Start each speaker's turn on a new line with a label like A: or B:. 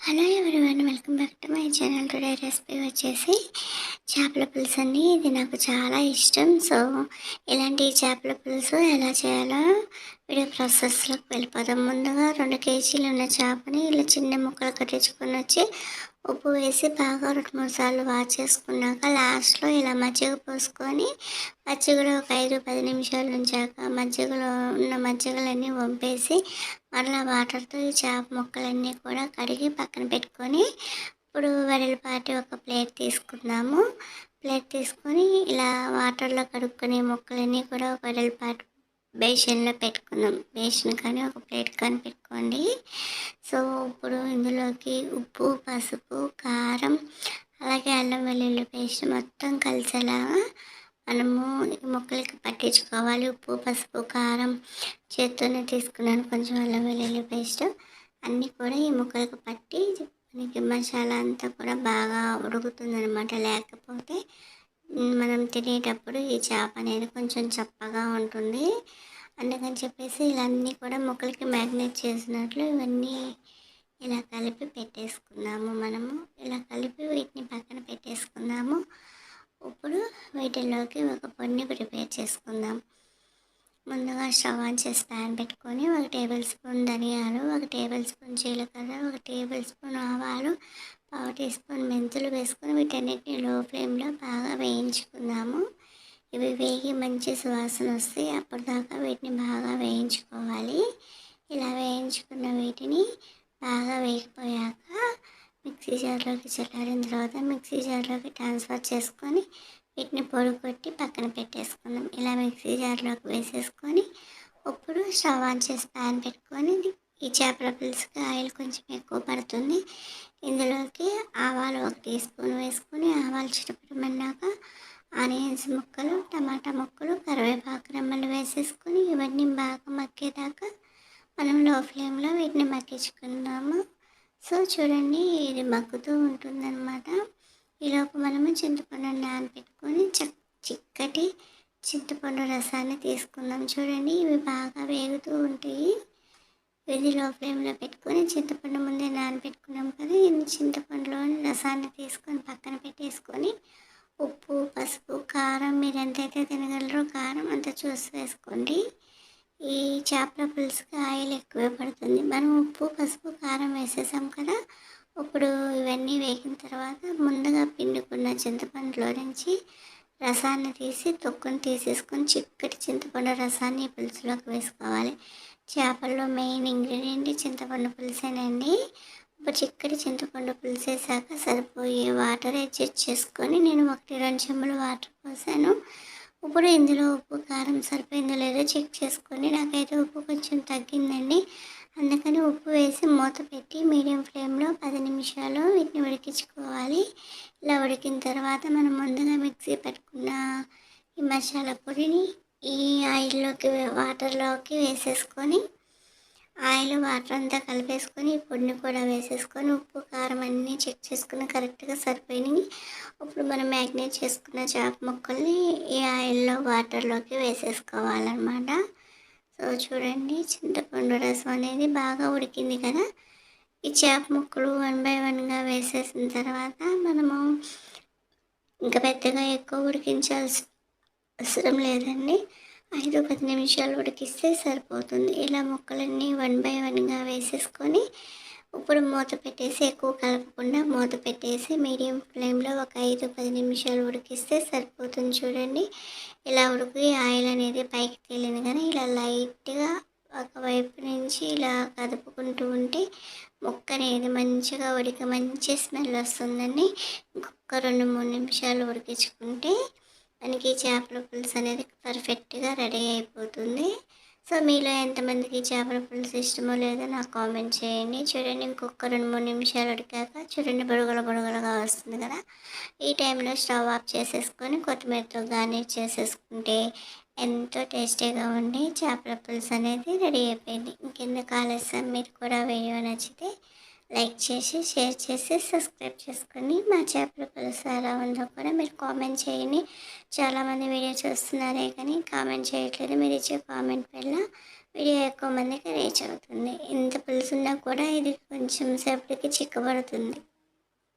A: Hello everyone welcome back to my channel today recipe వచ్చేసి చేపల పులుసు అండి. ఇది నాకు చాలా ఇష్టం. సో ఇలాంటి చేపల పులుసు ఎలా చేయాలో వీడియో ప్రాసెస్లోకి వెళ్ళిపోదాం. ముందుగా రెండు కేజీలు ఉన్న చేపని ఇలా చిన్న ముక్కలు కట్టించుకొని వచ్చి ఉప్పు వేసి బాగా రెండు మూడు సార్లు వాష్ చేసుకున్నాక లాస్ట్లో ఇలా మజ్జిగ పోసుకొని మజ్జిగలో ఒక ఐదు పది నిమిషాలు ఉంచాక మజ్జిగలో ఉన్న మజ్జిగలన్నీ వంపేసి మరలా వాటర్తో ఈ చేప ముక్కలన్నీ కూడా కడిగి పక్కన పెట్టుకొని ఇప్పుడు వెడల్పాటి ఒక ప్లేట్ తీసుకుందాము. ప్లేట్ తీసుకొని ఇలా వాటర్లో కడుక్కునే ముక్కలన్నీ కూడా ఒక వెడల్పాటి బేషన్లో పెట్టుకుందాం. బేషన్ కానీ ఒక ప్లేట్ కానీ పెట్టుకోండి. సో ఇప్పుడు ఇందులోకి ఉప్పు పసుపు కారం అలాగే అల్లం వెల్లుల్లి పేస్ట్ మొత్తం కలిసేలాగా మనము ఈ మొక్కలకి పట్టించుకోవాలి. ఉప్పు పసుపు కారం చేత్తోనే తీసుకున్నాను. కొంచెం అల్లం వెల్లుల్లి పేస్ట్ అన్నీ కూడా ఈ మొక్కలకు పట్టి మనకి మసాలా అంతా కూడా బాగా ఉడుకుతుంది అనమాట లేకపోతే మనం తినేటప్పుడు ఈ చేప అనేది కొంచెం చప్పగా ఉంటుంది. అందుకని చెప్పేసి ఇలా అన్నీ కూడా ముక్కలకి మ్యాగ్నేట్ చేసినట్లు ఇవన్నీ ఇలా కలిపి పెట్టేసుకున్నాము మనము. ఇలా కలిపి వీటిని పక్కన పెట్టేసుకున్నాము ఇప్పుడు వీటిల్లోకి ఒక పొన్ని ప్రిపేర్ చేసుకుందాం. ముందుగా స్టవ్ ఆన్ చేసి ప్యాన్ పెట్టుకొని ఒక టేబుల్ స్పూన్ ధనియాలు ఒక టేబుల్ స్పూన్ జీలకర్ర ఒక టేబుల్ స్పూన్ ఆవాలు పావు టీ స్పూన్ మెంతులు వేసుకొని వీటన్నిటిని లో ఫ్లేమ్లో బాగా వేయించుకుందాము. ఇవి వేగి మంచి సువాసన వస్తాయి అప్పటిదాకా వీటిని బాగా వేయించుకోవాలి. ఇలా వేయించుకున్న వీటిని బాగా వేగిపోయాక మిక్సీ జార్లోకి చల్లారిన తర్వాత మిక్సీ జార్లోకి ట్రాన్స్ఫర్ చేసుకొని వీటిని పొడి కొట్టి పక్కన పెట్టేసుకుందాం. ఇలా మిక్సీ జార్లోకి వేసేసుకొని ఇప్పుడు స్టవ్ ఆన్ చేసి ప్యాన్ పెట్టుకొని ఈ చేపల పులుసుకి ఆయిల్ కొంచెం ఎక్కువ పడుతుంది. ఇందులోకి ఆవాలు ఒక టీ స్పూన్ వేసుకొని ఆవాలు చిటపడమన్నాక ఆనియన్స్ ముక్కలు టమాటా ముక్కలు కరివేపాకు రెమ్మలు వేసేసుకొని ఇవన్నీ బాగా మక్కేదాకా మనం లో ఫ్లేమ్లో వీటిని మక్కించుకున్నాము సో చూడండి ఇది మగ్గుతూ ఉంటుందన్నమాట. ఈలోపు మనము చింతపండు నానబెట్టుకొని చక్ చిక్కటి చింతపండు రసాన్ని తీసుకుందాం. చూడండి ఇవి బాగా వేగుతూ ఉంటాయి. ఇది లో ఫ్లేమ్లో పెట్టుకొని చింతపండు ముందే నానబెట్టుకున్నాం కదా ఈ చింతపండులోని రసాన్ని తీసుకొని పక్కన పెట్టేసుకొని ఉప్పు పసుపు కారం మీరు ఎంతైతే తినగలరో కారం అంత చూసి వేసుకోండి. ఈ చేపల పులుసుకి ఆయిల్ ఎక్కువ పడుతుంది. మనం ఉప్పు పసుపు కారం వేసేసాం కదా ఇప్పుడు ఇవన్నీ వేగిన తర్వాత ముందుగా పిండుకున్న చింతపండులో నుంచి రసాన్ని తీసి తొక్కును తీసేసుకొని చిక్కటి చింతపండు రసాన్ని పులుసులోకి వేసుకోవాలి. చేపల్లో మెయిన్ ఇంగ్రీడియంట్ చింతపండు పులుసేనండి. ఇప్పుడు చిక్కటి చింతపండు పులుసేసాక సరిపోయే వాటర్ అడ్జస్ట్ చేసుకొని నేను ఒకటి రెండు చెంబులు వాటర్ పోసాను. ఇప్పుడు ఇందులో ఉప్పు కారం సరిపోయిందో లేదో చెక్ చేసుకొని నాకైతే ఉప్పు కొంచెం తగ్గిందండి. అందుకని ఉప్పు వేసి మూత పెట్టి మీడియం ఫ్లేమ్లో పది నిమిషాలు వీటిని ఉడికించుకోవాలి. ఇలా ఉడికిన తర్వాత మనం ముందుగా మిక్సీ పెట్టుకున్న ఈ మసాలా పొడిని ఈ ఆయిల్లోకి వాటర్లోకి వేసేసుకొని ఆయిల్ వాటర్ అంతా కలిపేసుకొని పొడిని కూడా వేసేసుకొని ఉప్పు కారం అన్నీ చెక్ చేసుకుని కరెక్ట్గా సరిపోయినాయి ఇప్పుడు మనం మ్యాగ్నేట్ చేసుకున్న చేప ముక్కల్ని ఈ ఆయిల్లో వాటర్లోకి వేసేసుకోవాలన్నమాట. సో చూడండి చింతపండు రసం అనేది బాగా ఉడికింది కదా. ఈ చేప ముక్కలు వన్ బై వన్గా వేసేసిన తర్వాత మనము ఇంకా పెద్దగా ఎక్కువ ఉడికించాల్సి అవసరం లేదండి. ఐదు పది నిమిషాలు ఉడికిస్తే సరిపోతుంది. ఇలా ముక్కలన్నీ వన్ బై వన్గా వేసేసుకొని ఇప్పుడు మూత పెట్టేసి ఎక్కువ కలపకుండా మూత పెట్టేసి మీడియం ఫ్లేమ్లో ఒక ఐదు పది నిమిషాలు ఉడికిస్తే సరిపోతుంది చూడండి. ఇలా ఉడికి ఆయిల్ అనేది పైకి తేలింది కానీ ఇలా లైట్గా ఒకవైపు నుంచి ఇలా కదుపుకుంటూ ఉంటే ముక్క అనేది మంచిగా ఉడికి మంచి స్మెల్ వస్తుందండి. ఇంకొక రెండు మూడు నిమిషాలు ఉడికించుకుంటే మనకి చేపల పులుసు అనేది పర్ఫెక్ట్గా రెడీ అయిపోతుంది. సో మీలో ఎంతమందికి చేపల పులుసు ఇష్టమో లేదో నాకు కామెంట్ చేయండి. చూడండి ఇంకొక రెండు మూడు నిమిషాలు ఉడికాక చూడండి బుడగల బుడగలుగా వస్తుంది కదా. ఈ టైంలో స్టవ్ ఆఫ్ చేసేసుకొని కొత్తిమీరతో గార్నిష్ చేసేసుకుంటే ఎంతో టేస్టీగా ఉండి చేపల పులుసు అనేది రెడీ అయిపోయింది. ఇంకెందుకు ఆలస్యం? మీరు కూడా వీడియో నచ్చితే లైక్ చేసి షేర్ చేసి సబ్స్క్రైబ్ చేసుకొని మా చేపల పులుసు ఎలా ఉందో కూడా మీరు కామెంట్ చేయండి. చాలామంది వీడియో చూస్తున్నారే కానీ కామెంట్ చేయట్లేదు. మీరు ఇచ్చే కామెంట్ వల్ల వీడియో ఎక్కువ మందికి రీచ్ అవుతుంది. ఇంత పులుసు కూడా ఇది కొంచెం సేపటికి చిక్కబడుతుంది.